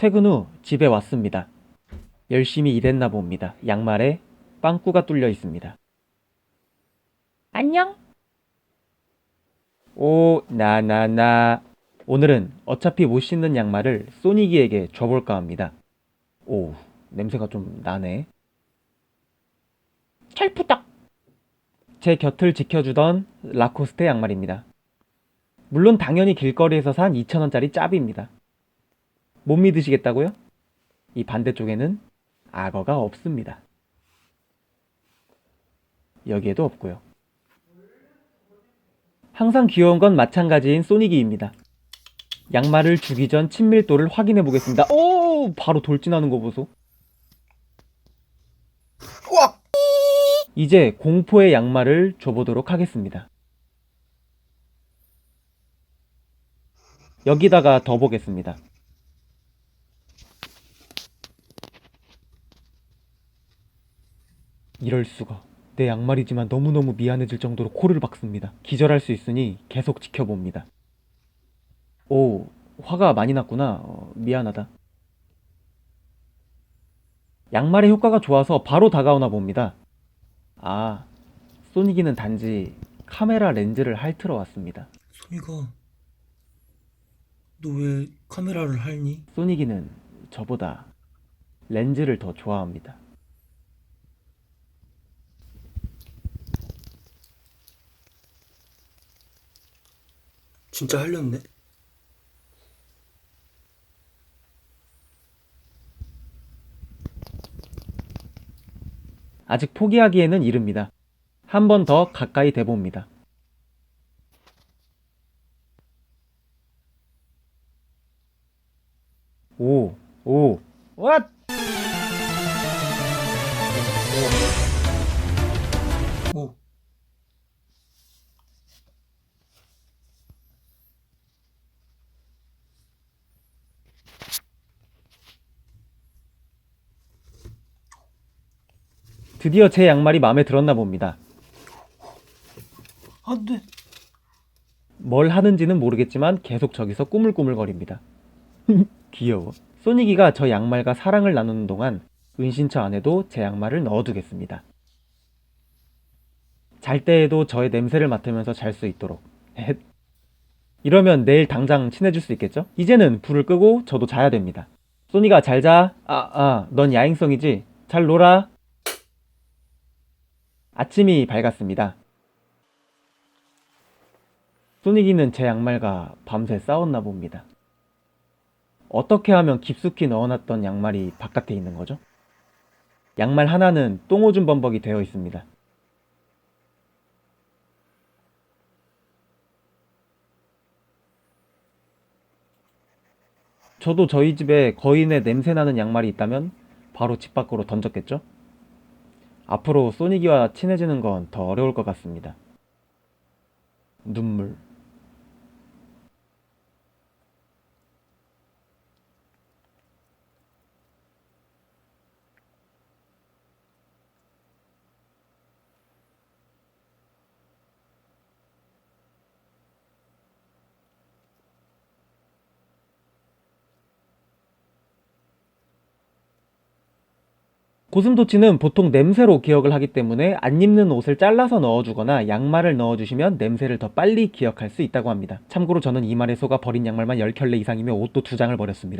퇴근 후 집에 왔습니다. 열심히 일했나 봅니다. 양말에 빵꾸가 뚫려 있습니다. 안녕? 오, 나, 나, 나. 오늘은 어차피 못 신는 양말을 소니기에게 줘볼까 합니다. 오, 냄새가 좀 나네. 찰푸닥! 제 곁을 지켜주던 라코스테 양말입니다. 물론 당연히 길거리에서 산 2,000원짜리 짭입니다. 못 믿으시겠다고요? 이 반대쪽에는 악어가 없습니다. 여기에도 없고요. 항상 귀여운 건 마찬가지인 소니기입니다. 양말을 주기 전 친밀도를 확인해 보겠습니다. 오! 바로 돌진하는 거 보소. 우와! 이제 공포의 양말을 줘보도록 하겠습니다. 여기다가 더 보겠습니다. 이럴 수가. 내 양말이지만 너무너무 미안해질 정도로 코를 박습니다. 기절할 수 있으니 계속 지켜봅니다. 오, 화가 많이 났구나. 어, 미안하다. 양말의 효과가 좋아서 바로 다가오나 봅니다. 아, 소니기는 단지 카메라 렌즈를 핥으러 왔습니다. 소니가 너 왜 카메라를 할니? 소니기는 저보다 렌즈를 더 좋아합니다. 진짜 할렸네. 아직 포기하기에는 이릅니다. 한 번 더 가까이 대봅니다. 오, 오, 왓! 드디어 제 양말이 마음에 들었나 봅니다. 안 돼. 뭘 하는지는 모르겠지만 계속 저기서 꾸물꾸물거립니다. 귀여워. 소니기가 저 양말과 사랑을 나누는 동안 은신처 안에도 제 양말을 넣어두겠습니다. 잘 때에도 저의 냄새를 맡으면서 잘 수 있도록. 헷. 이러면 내일 당장 친해질 수 있겠죠? 이제는 불을 끄고 저도 자야 됩니다. 소니가 잘 자. 아, 아, 넌 야행성이지? 잘 놀아. 아침이 밝았습니다. 소니기는 제 양말과 밤새 싸웠나 봅니다. 어떻게 하면 깊숙이 넣어놨던 양말이 바깥에 있는 거죠? 양말 하나는 똥오줌 범벅이 되어 있습니다. 저도 저희 집에 거인의 냄새나는 양말이 있다면 바로 집 밖으로 던졌겠죠? 앞으로 소니기와 친해지는 건 더 어려울 것 같습니다. 눈물. 고슴도치는 보통 냄새로 기억을 하기 때문에 안 입는 옷을 잘라서 넣어주거나 양말을 넣어주시면 냄새를 더 빨리 기억할 수 있다고 합니다. 참고로 저는 이 말에 속아 버린 양말만 10켤레 이상이며 옷도 두 장을 버렸습니다.